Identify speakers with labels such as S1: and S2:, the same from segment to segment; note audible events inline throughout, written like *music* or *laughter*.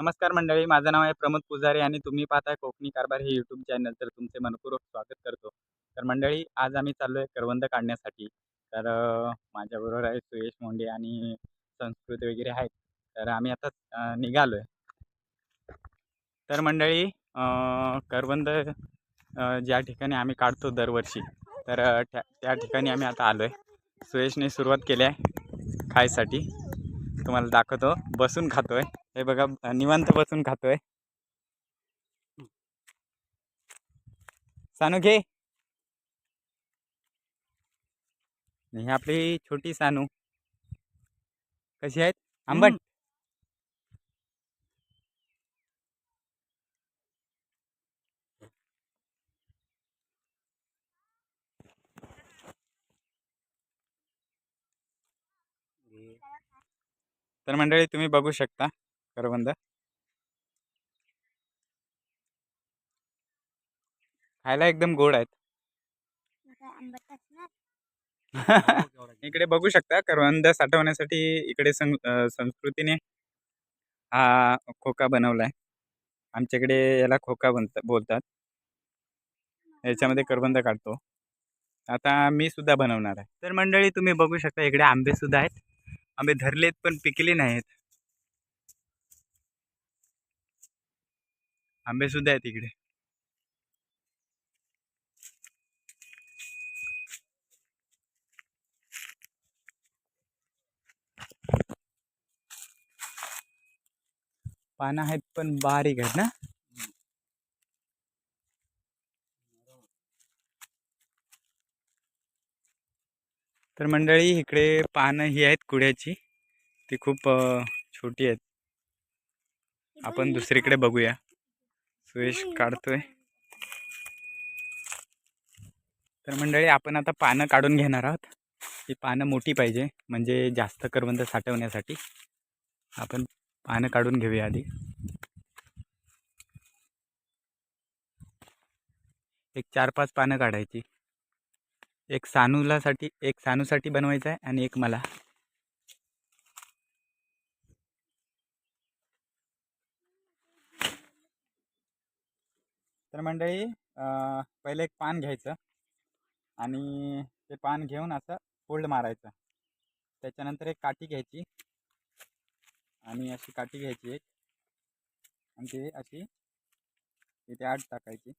S1: नमस्कार मंडळी माझं नाव आहे प्रमोद पुजारी आणि तुम्ही पाहताय कोकणी कारभार हे यूट्यूब चॅनल तर तुमचे मनपूर्वक स्वागत करतो. तर मंडळी आज आम्ही चाललो आहे करवंद काढण्यासाठी. तर माझ्याबरोबर आहे सुयश मोंडे आणि संस्कृत वगैरे आहेत. तर आम्ही आता निघालो आहे तर मंडळी करवंद ज्या ठिकाणी आम्ही काढतो दरवर्षी तर त्या ठिकाणी आम्ही आता आलो आहे सुयशने सुरुवात केली आहे खायसाठी. तुम्हाला दाखवतो बसून खातोय. हे बघा निवांत बसून खातोय. सानू घे ही आपली छोटी सानू. कशी आहेत? आंबट. तर मंडळी तुम्ही बघू शकता. करवंद खायला एकदम गोड आहेत. *laughs* इकडे बघू शकता करवंद साठवण्यासाठी इकडे सं संस्कृतीने हा खोका बनवलाय. आमच्याकडे याला खोका बनत बोलतात. याच्यामध्ये करवंद काढतो. आता मी सुद्धा बनवणार आहे. तर मंडळी तुम्ही बघू शकता इकडे आंबे सुद्धा आहेत. आंबे धरलेत पण पिकले नाहीत. आंबे सुद्धा आहेत इकडे. पानं आहेत पण बारीक आहेत ना? तर मंडळी इकडे पानं ही आहेत कुड्याची. ती खूप छोटी आहेत. आपण दुसरीकडे बघूया. सुयश काढतोय. तर मंडळी आपण आता पानं काढून घेणार आहोत. ही पानं मोठी पाहिजे म्हणजे जास्त करवंद साठवण्यासाठी. आपण पानं काढून घेऊया आधी. एक चार पाच पानं काढायची. एक सानूलासाठी एक सानूसाठी बनवायचं आहे आणि एक मला. तर मंडळी पहिले एक पान घ्यायचं आणि ते पान घेऊन असं फोल्ड मारायचं. त्याच्यानंतर एक काठी घ्यायची आणि अशी काठी घ्यायची एक आणि ती अशी इथे आत टाकायची.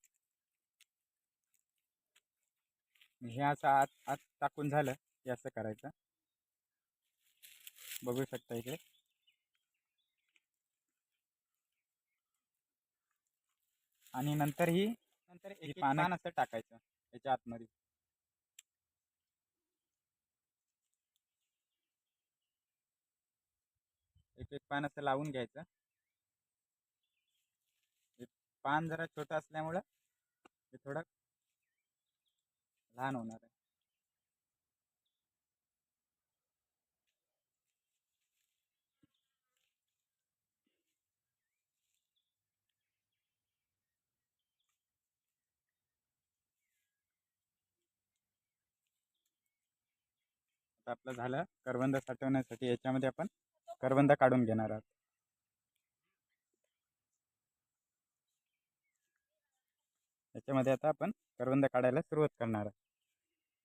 S1: हे असं आत आत टाकून झालं हे असं करायचं. बघू शकता इकडे आणि नंतर ही नंतर एक पान असं टाकायचं याच्या आतमध्ये. एक एक पान असं लावून घ्यायचं. हे पान जरा छोटं असल्यामुळं ते थोडं लहान होणार आहे. आता आपलं झालं. करवंद साठवण्यासाठी याच्यामध्ये आपण करवंद काढून घेणार आहोत. याच्यामध्ये आता आपण करवंद काढायला सुरुवात करणार आहोत.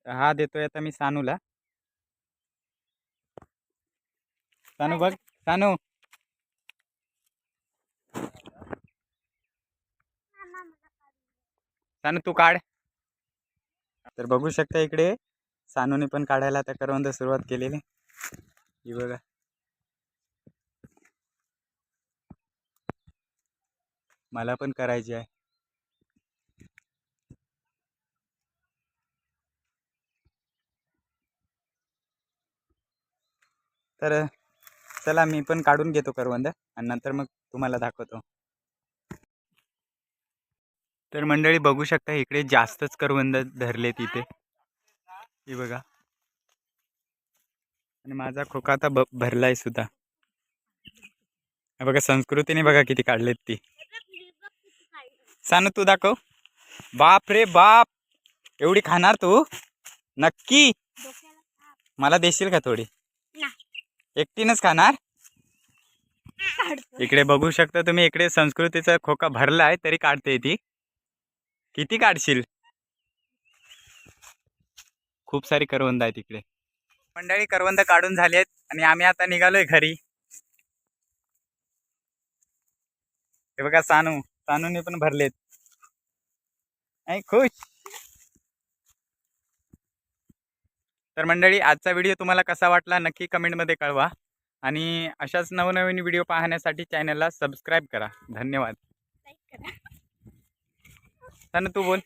S1: हा देतोय आता मी सानूला. सानू बघ. सानू. सानू तू काढ. तर बघू शकता इकडे सानूने पण काढायला आता करवंद सुरुवात केलेली. ही बघा. मला पण करायची आहे. तर चला मी पण काढून घेतो करवंद आणि नंतर मग तुम्हाला दाखवतो. तर मंडळी बघू शकता इकडे जास्तच करवंद धरले तिथे ही बघा. आणि माझा खोका आता ब भरलाय सुद्धा. बघा संस्कृतीने बघा किती काढलेत ती. सानू तू दाखव. बाप रे बाप! एवढी खाणार तू? नक्की? मला देशील का थोडी? एकटीनच खाणार? इकडे बघू शकता तुम्ही इकडे संस्कृतीचा खोका भरला आहे तरी काढते ती. किती काढशील? खूप सारी करवंद आहेत इकडे. मंडळी करवंद काढून झाली आहेत आणि आम्ही आता निघालोय घरी. हे बघा सानू सानूने पण भरलेत. नाही खुश. तर मंडळी आजचा व्हिडिओ तुम्हाला कसा वाटला नक्की कमेंटमध्ये कळवा आणि अशाच नवनवीन व्हिडिओ पाहण्यासाठी चॅनलला सबस्क्राईब करा. धन्यवाद.
S2: लाईक करा.
S1: सानू तू बोल.